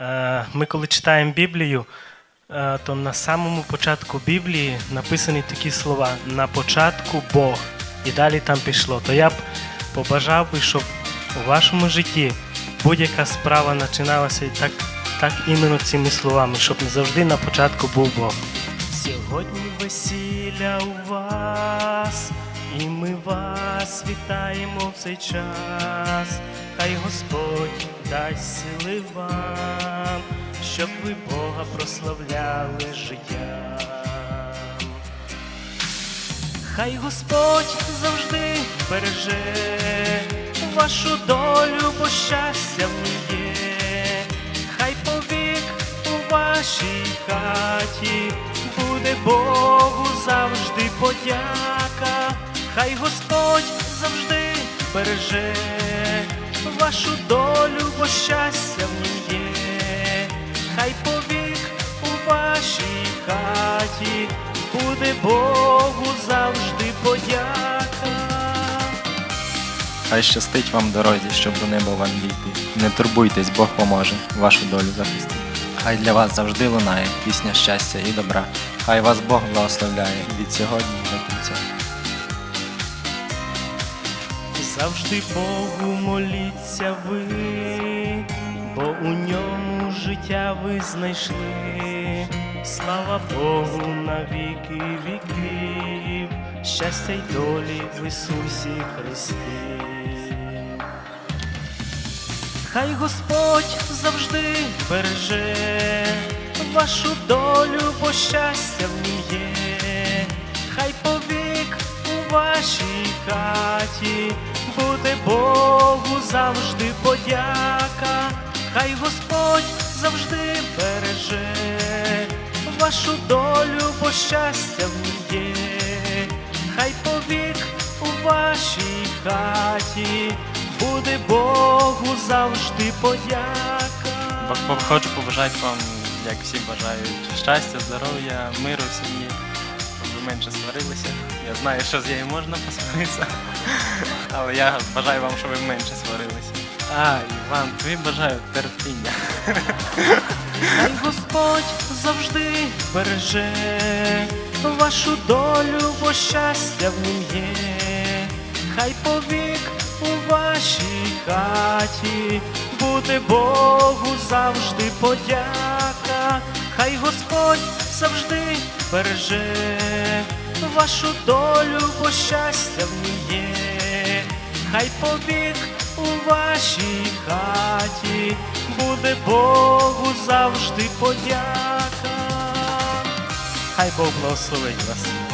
Е, Ми коли читаємо Біблію, е, то на самому початку Біблії написані такі слова: на початку Бог. І далі там пішло. То я б побажав би, щоб у вашому житті будь-яка справа починалася так, так іменно цими словами, щоб завжди на початку був Бог. Сьогодні весілля у вас, і ми вас вітаємо в цей час. Хай Господь дасть сили вам, щоб ви Бога прославляли життям. Хай Господь завжди береже вашу долю, бо щастя в. Хай повік у вашій хаті буде Богу завжди подяка. Хай Господь завжди береже вашу долю, бо щастя в є. Хай щастить вам дорозі, щоб до неба вам дійти. Не турбуйтесь, Бог поможе вашу долю захистити. Хай для вас завжди лунає пісня щастя і добра. Хай вас Бог благословляє від сьогодні до кінця. Завжди Богу моліться ви, бо у ньому життя ви знайшли. Слава Богу на віки віків, щастя й долі в Ісусі Христі. Хай Господь завжди береже вашу долю, бо щастя в ній є. Хай повік у вашій хаті буде Богу завжди подяка. Хай Господь завжди береже вашу долю, бо щастя в ній є. Хай повік у вашій хаті буде Богу завжди подяка. Хочу побажати вам, як всі бажають, щастя, здоров'я, миру в сім'ї, щоб ви менше сварилися. Я знаю, що з нею можна посваритися, але я бажаю вам, щоб ви менше сварилися. А, Іван, тобі бажаю терпіння. Хай Господь завжди береже вашу долю, бо щастя в нім є. Хай повік у вашій хаті буде Богу завжди подяка. Хай Господь завжди береже вашу долю, бо щастя в ній є. Хай повік у вашій хаті буде Богу завжди подяка. Хай Бог благословить вас.